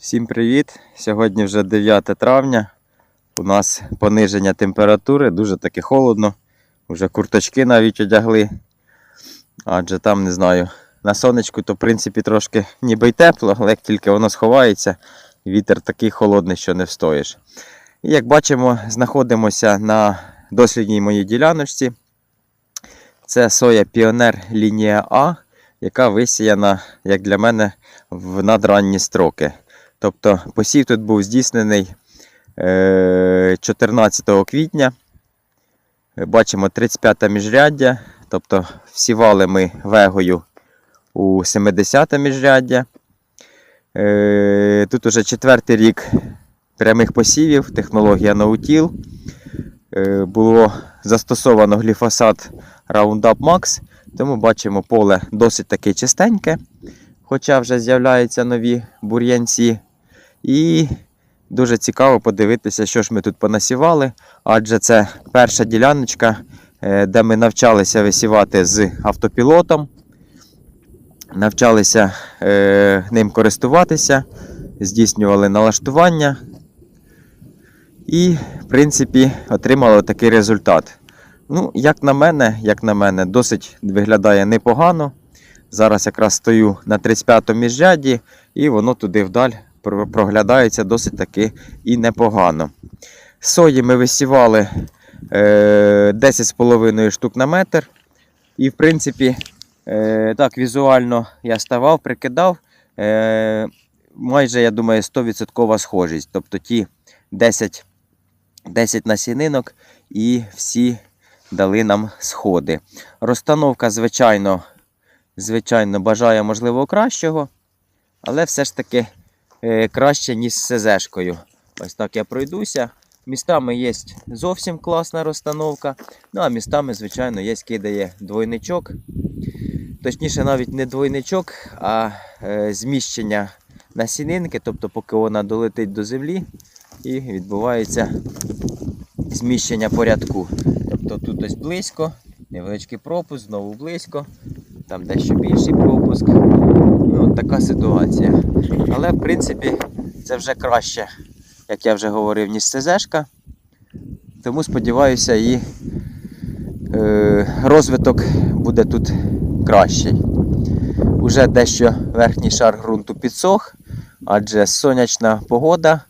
Всім привіт! Сьогодні вже 9 травня. У нас пониження температури, дуже таки холодно. Уже курточки навіть одягли. Адже там, не знаю, на сонечку то в принципі трошки ніби й тепло, але як тільки воно сховається, вітер такий холодний, що не встоїш. І як бачимо, знаходимося на дослідній моїй діляночці. Це соя Піонер лінія А, яка висіяна, як для мене, в надранні строки. Тобто посів тут був здійснений е, 14 квітня. Е, Бачимо 35 міжряддя. Тобто всівали ми вегою у 70 міжряддя. Е, Тут уже четвертий рік прямих посівів, технологія Наутіл. Е, Було застосовано гліфосат Roundup Max, тому бачимо поле досить таки чистеньке, хоча вже з'являються нові бур'янці. І дуже цікаво подивитися, що ж ми тут понасівали, адже це перша діляночка, е, де ми навчалися висівати з автопілотом, навчалися е, ним користуватися, здійснювали налаштування і, в принципі, отримали такий результат. Ну, як на мене, як на мене, досить виглядає непогано. Зараз якраз стою на 35-му міжряді, і воно туди вдаль проглядається досить таки і непогано. Сої ми висівали е, 10,5 штук на метр. І, в принципі, е, так, візуально я ставав, прикидав. Е, майже, я думаю, 100% схожість. Тобто ті 10, 10 насінинок і всі дали нам сходи. Розстановка, звичайно, звичайно, бажає можливо кращого, але все ж таки е, краще, ніж з СЗшкою. Ось так я пройдуся. Містами є зовсім класна розстановка. Ну а містами, звичайно, є кидає двойничок. Точніше, навіть не двойничок, а е, зміщення насінинки, тобто, поки вона долетить до землі, і відбувається зміщення порядку. Тобто тут ось близько, невеличкий пропуск, знову близько, там дещо більший пропуск. Ну, така ситуація. Але в принципі це вже краще, як я вже говорив, ніж СЗшка. Тому сподіваюся, і е, розвиток буде тут кращий. Уже дещо верхній шар ґрунту підсох, адже сонячна погода,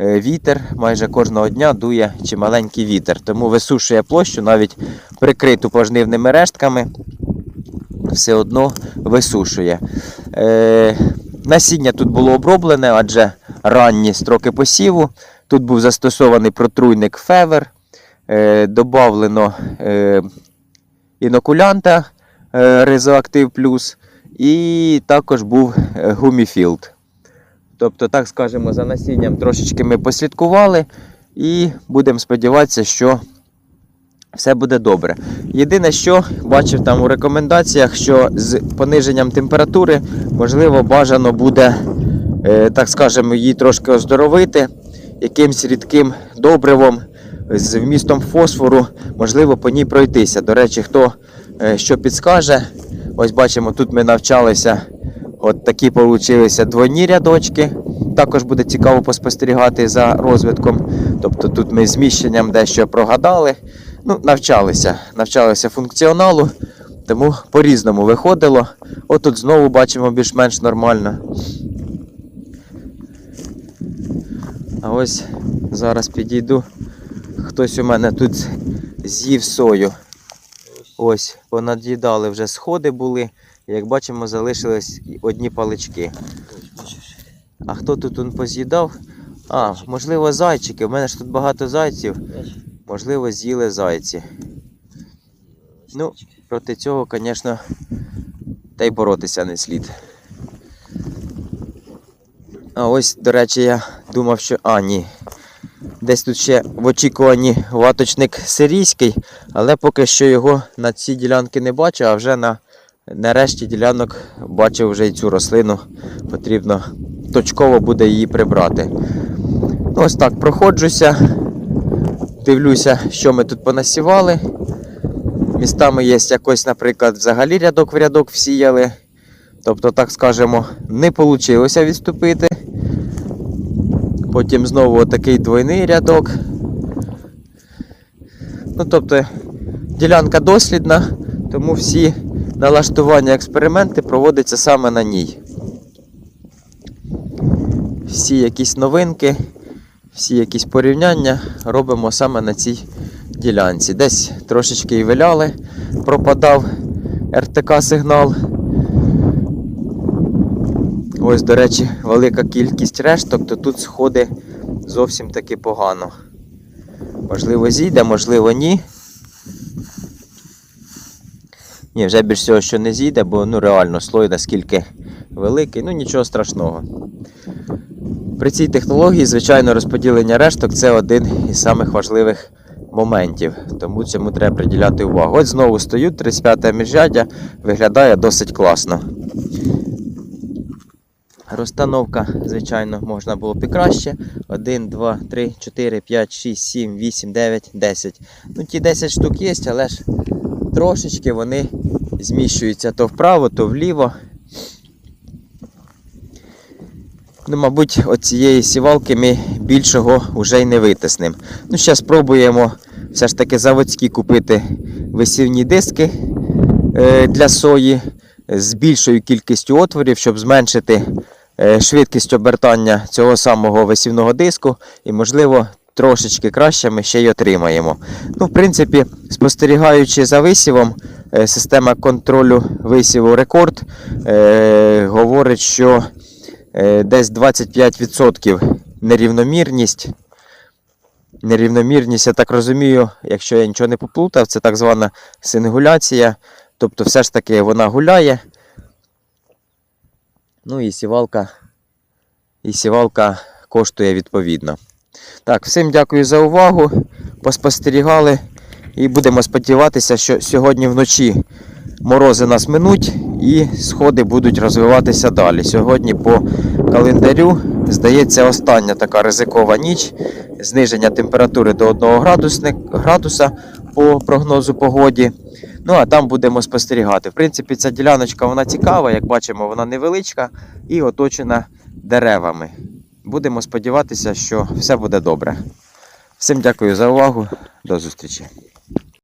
е, вітер майже кожного дня дує чималенький вітер. Тому висушує площу навіть прикриту пожнивними рештками, все одно висушує. Е, насіння тут було оброблене, адже ранні строки посіву. Тут був застосований протруйник февер, е, добавлено е, інокулянта е, Резоактив Плюс і також був е, гуміфілд. Тобто, так скажемо, за насінням трошечки ми послідкували і будемо сподіватися, що все буде добре. Єдине, що бачив там у рекомендаціях, що з пониженням температури, можливо, бажано буде, е, так скажемо, її трошки оздоровити якимсь рідким добривом з вмістом фосфору, можливо, по ній пройтися. До речі, хто е, що підскаже, ось бачимо, тут ми навчалися. От такі получилися двойні рядочки. Також буде цікаво поспостерігати за розвитком. Тобто тут ми зміщенням дещо прогадали. Ну, навчалися, навчалися функціоналу, тому по-різному виходило. От тут знову бачимо більш-менш нормально. А ось зараз підійду. Хтось у мене тут з'їв сою. Ось, понад'їдали вже сходи були. Як бачимо, залишились одні палички. А хто тут он поз'їдав? А, можливо, зайчики. У мене ж тут багато зайців. Можливо, з'їли зайці. Ну, проти цього, звісно, та й боротися не слід. А ось, до речі, я думав, що. А, ні. Десь тут ще в очікуванні ваточник сирійський, але поки що його на цій ділянці не бачу, а вже на, на решті ділянок бачив вже і цю рослину. Потрібно точково буде її прибрати. Ну, ось так проходжуся. Дивлюся, що ми тут понасівали. Містами є якось, наприклад, взагалі рядок в рядок всіяли. Тобто, так скажемо, не вийшло відступити. Потім знову отакий двойний рядок. Ну, тобто ділянка дослідна, тому всі налаштування експерименти проводяться саме на ній. Всі якісь новинки, всі якісь порівняння робимо саме на цій ділянці. Десь трошечки і виляли, пропадав РТК сигнал. Ось, до речі, велика кількість решток, то тут сходи зовсім таки погано. Можливо, зійде, можливо, ні. Ні, вже більш всього, що не зійде, бо ну реально слой наскільки великий, ну нічого страшного. При цій технології, звичайно, розподілення решток це один із самих важливих моментів, тому цьому треба приділяти увагу. Ось знову стою, 35 міжряддя виглядає досить класно. Розстановка, звичайно, можна було б і краще. 1, 2, 3, 4, 5, 6, 7, 8, 9, 10. Ну, ті 10 штук є, але ж трошечки вони зміщуються то вправо, то вліво. Ну, мабуть, оцієї сівалки ми більшого вже й не витиснемо. Ну, зараз спробуємо все ж таки заводські купити висівні диски е, для сої з більшою кількістю отворів, щоб зменшити е, швидкість обертання цього самого висівного диску і, можливо, трошечки краще ми ще й отримаємо. Ну, в принципі, спостерігаючи за висівом, е, система контролю висіву рекорд говорить, що десь 25% нерівномірність. Нерівномірність, я так розумію, якщо я нічого не поплутав, це так звана сингуляція. Тобто, все ж таки вона гуляє. Ну і сівалка, і сівалка коштує відповідно. Так, всім дякую за увагу. Поспостерігали. І будемо сподіватися, що сьогодні вночі морози нас минуть і сходи будуть розвиватися далі. Сьогодні по календарю, здається, остання така ризикова ніч. Зниження температури до 1 градуса по прогнозу погоді. Ну, а там будемо спостерігати. В принципі, ця діляночка вона цікава, як бачимо, вона невеличка і оточена деревами. Будемо сподіватися, що все буде добре. Всім дякую за увагу. До зустрічі.